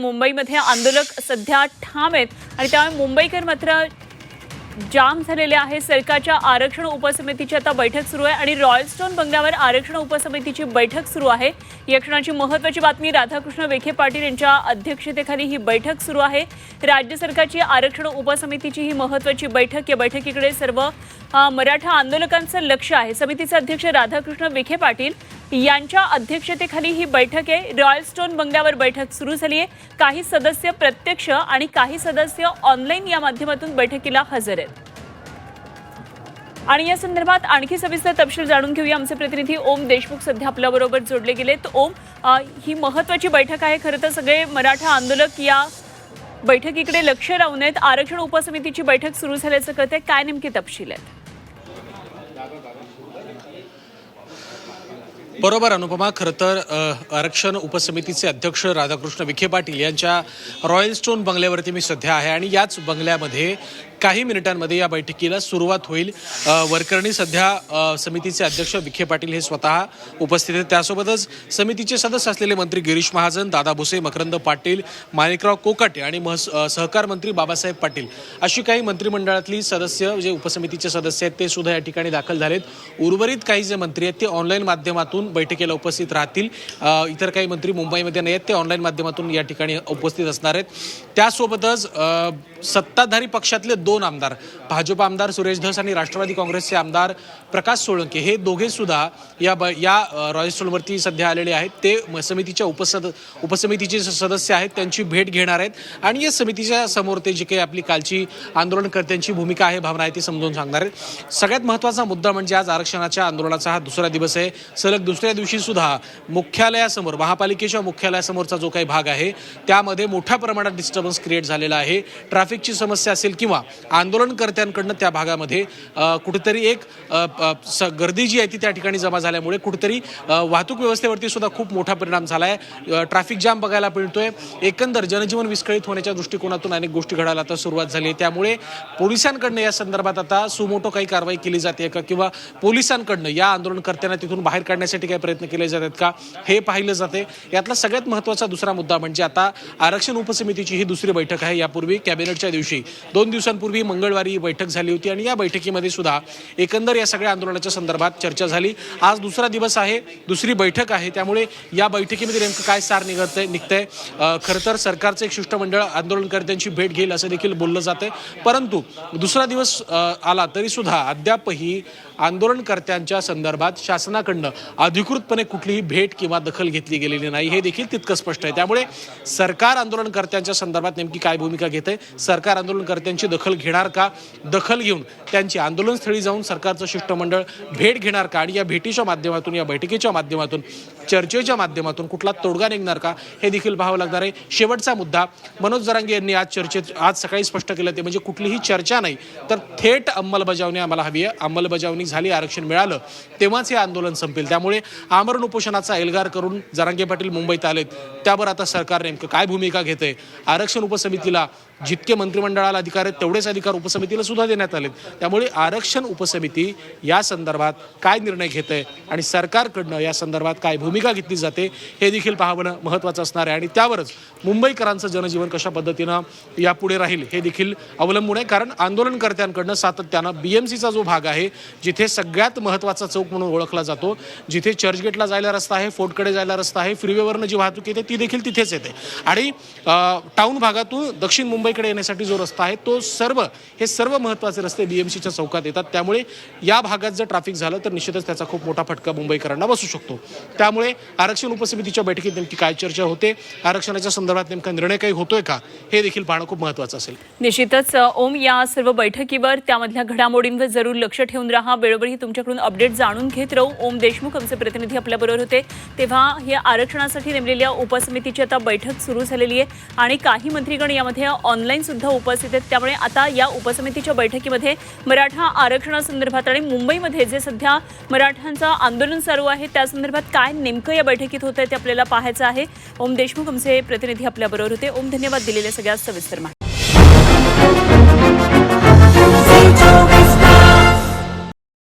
मुंबईमध्ये आंदोलक सध्या ठाम आहेत आणि त्यामुळे मुंबईकर मात्र जाम झालेले आहे. सरकारच्या आरक्षण उपसमितीची आता बैठक सुरू आहे आणि रॉयल स्टोन बंगल्यावर आरक्षण उपसमितीची बैठक सुरू आहे. या क्षणाची महत्वाची बातमी राधाकृष्ण विखे पाटील यांच्या अध्यक्षतेखाली ही बैठक सुरू आहे. राज्य सरकारची आरक्षण उपसमितीची ही महत्वाची बैठक. या बैठकीकडे सर्व मराठा आंदोलकांचं लक्ष आहे. समितीचे अध्यक्ष राधाकृष्ण विखे पाटील यांच्या अध्यक्षतेखाली ही बैठक आहे. रॉयल स्टोन बंगल्यावर बैठक सुरू झाली आहे. काही सदस्य प्रत्यक्ष आणि काही सदस्य ऑनलाईन या माध्यमातून बैठकीला हजर आहेत. आणि या संदर्भात आणखी सविस्तर तपशील जाणून घेऊया. आमचे प्रतिनिधी ओम देशमुख सध्या आपल्याबरोबर जोडले गेलेत ओम आ, ही महत्वाची बैठक आहे. खरं तर सगळे मराठा आंदोलक या बैठकीकडे लक्ष लावून आहेत. आरक्षण उपसमितीची बैठक सुरू झाल्याचं कळतंय. काय नेमके तपशील आहेत? बरोबर अनुपमा. खरं तर आरक्षण उपसमितीचे अध्यक्ष राधाकृष्ण विखे पाटील यांच्या रॉयल स्टोन बंगल्यावरती मी सध्या आहे आणि याच बंगल्यामध्ये काही मिनिटांमध्ये या बैठकीला सुरुवात होईल. वरकरणी सध्या समितीचे अध्यक्ष विखे पाटील हे स्वतः उपस्थित आहेत. त्यासोबतच समितीचे सदस्य असलेले मंत्री गिरीश महाजन दादा भुसे मकरंद पाटील माणिकराव कोकाटे आणि महस सहकार मंत्री बाबासाहेब पाटील अशी काही मंत्रिमंडळातली सदस्य जे उपसमितीचे सदस्य आहेत ते सुद्धा या ठिकाणी दाखल झालेत. उर्वरित काही जे मंत्री आहेत ते ऑनलाईन माध्यमातून बैठकीला उपस्थित राहतील. इतर काही मंत्री मुंबईमध्ये नाही आहेत ते ऑनलाईन माध्यमातून या ठिकाणी उपस्थित असणार आहेत. त्यासोबतच सत्ताधारी पक्षातले दोन दोन आमदार. भाजप आमदार सुरेश धस आणि राष्ट्रवादी काँग्रेसचे आमदार प्रकाश सोळंके हे दोघे सुद्धा या ब या रॉयस्टॉलवरती सध्या आलेले आहेत. ते म- समितीच्या उपसद उपसमितीचे सदस्य आहेत त्यांची भेट घेणार आहेत. आणि या समितीच्या समोर ते जी काही आपली कालची आंदोलनकर्त्यांची भूमिका आहे भावना आहे ती समजून सांगणार आहेत. सगळ्यात महत्त्वाचा मुद्दा म्हणजे आज आरक्षणाच्या आंदोलनाचा हा दुसरा दिवस आहे. सलग दुसऱ्या दिवशी सुद्धा मुख्यालयासमोर महापालिकेच्या मुख्यालयासमोरचा जो काही भाग आहे त्यामध्ये मोठ्या प्रमाणात डिस्टर्बन्स क्रिएट झालेला आहे. ट्रॅफिकची समस्या असेल किंवा आंदोलनकर्त्यांकडनं त्या भागामध्ये कुठेतरी एक स- गर्दी जी आहे ती त्या ठिकाणी जमा झाल्यामुळे कुठेतरी वाहतूक व्यवस्थेवरती सुद्धा खूप मोठा परिणाम झाला आहे ट्रॅफिक जाम बघायला मिळतोय. एकंदर जनजीवन विस्कळीत होण्याच्या दृष्टिकोनातून अनेक गोष्टी घडायला आता सुरुवात झाली आहे. त्यामुळे पोलिसांकडनं या संदर्भात आता सुमोटो काही कारवाई केली जाते का? किंवा पोलिसांकडनं या आंदोलनकर्त्यांना तिथून बाहेर काढण्यासाठी काही प्रयत्न केले जातात का? हे पाहिलं जाते. यातला सगळ्यात महत्त्वाचा दुसरा मुद्दा म्हणजे आता आरक्षण उपसमितीची ही दुसरी बैठक आहे. यापूर्वी कॅबिनेटच्या दिवशी दोन दिवसांपूर्वी मंगळवारी बैठक झाली होती आणि या बैठकीमध्ये सुद्धा एकंदर या सगळ्या आंदोलनाच्या संदर्भात चर्चा झाली. आज दुसरा दिवस आहे दुसरी बैठक आहे त्यामुळे या बैठकीमध्ये नेमकं काय सार निघतंय निघतंय? खरं तर सरकारचं एक शिष्टमंडळ आंदोलनकर्त्यांची भेट घेईल असं देखील बोललं जातंय. परंतु दुसरा दिवस आला तरी सुद्धा अद्यापही आंदोलनकर्त्यांच्या संदर्भात शासनाकडनं अधिकृतपणे कुठलीही भेट किंवा दखल घेतली गेलेली नाही हे देखील तितकं स्पष्ट आहे. त्यामुळे सरकार आंदोलनकर्त्यांच्या संदर्भात नेमकी काय भूमिका घेत आहे सरकार आंदोलनकर्त्यांची दखल घेणार का? दखल घेऊन त्यांची आंदोलनस्थळी जाऊन सरकारचं शिष्टमंडळ भेट घेणार का? आणि या भेटीच्या माध्यमातून या बैठकीच्या माध्यमातून चर्चेच्या माध्यमातून कुठला तोडगा निघणार का? हे देखील पाहावं लागणार आहे. शेवटचा मुद्दा मनोज जरांगे यांनी आज चर्चेत आज सकाळी स्पष्ट केलं ते म्हणजे कुठलीही चर्चा नाही तर थेट अंमलबजावणी आम्हाला हवी आहे. अंमलबजावणी झाली आरक्षण मिळालं तेव्हाच हे आंदोलन संपेल. त्यामुळे आमरण उपोषणाचा एल्गार करून जरांगे पाटील मुंबईत आलेत. त्यावर आता सरकार नेमकं काय भूमिका घेते आरक्षण उपसमितीला जितके मंत्रिमंडळाला अधिकार आहेत तेवढेच अधिकार उपसमितीला सुद्धा देण्यात आलेत. त्यामुळे आरक्षण उपसमिती या संदर्भात काय निर्णय घेते आणि सरकारकडनं या संदर्भात काय भूमिका घेतली जाते हे देखील पाहणं महत्त्वाचं असणार आहे. आणि त्यावरच मुंबईकरांचं जनजीवन कशा पद्धतीनं यापुढे राहील हे देखील अवलंबून आहे. कारण आंदोलनकर्त्यांकडनं सातत्यानं बी एम सीचा जो भाग आहे जिथे सगळ्यात महत्त्वाचा चौक म्हणून ओळखला जातो जिथे चर्चगेटला जायला रस्ता आहे फोर्टकडे जायला रस्ता आहे फ्रीवेवरनं जी वाहतूक येते ती देखील तिथेच येते. आणि टाऊन भागातून दक्षिण मुंबईकडे येण्यासाठी जो रस्ता आहे तो सर्व हे सर्व महत्त्वाचे रस्ते बीएमसीच्या चौकात येतात. त्यामुळे या भागात जर ट्रॅफिक झालं तर निश्चितच त्याचा खूप मोठा फटका मुंबईकरांना बसू शकतो. त्यामुळे आरक्षण उपसमितीच्या बैठकीत नेमकी काय चर्चा होते आरक्षणाच्या संदर्भात नेमका निर्णय काही होतोय का हे देखील पाहणं खूप महत्त्वाचं असेल. निश्चितच ओम या सर्व बैठकीवर त्यामधल्या घडामोडींवर जरूर लक्ष ठेवून राहा. वेळोवेळी तुमच्याकडून अपडेट जाणून घेत राहू. ओम देशमुख आमचे प्रतिनिधी आपल्याबरोबर होते. तेव्हा या आरक्षणासाठी नेमलेल्या उपसमितीची आता बैठक सुरू झालेली आहे. आणि काही मंत्रीगण यामध्ये ऑनलाईन सुद्धा उपस्थित आहेत. त्यामुळे आता या उपसमितीच्या बैठकीमध्ये मराठा आरक्षणासंदर्भात आणि मुंबईमध्ये जे सध्या मराठ्यांचं आंदोलन चालू आहे त्या संदर्भात काय नेमकं या बैठकीत होतं ते आपल्याला पाहायचं आहे. ओम देशमुख आमचे प्रतिनिधी आपल्याबरोबर होते. ओम धन्यवाद दिलेल्या सगळ्या सविस्तर माहिती.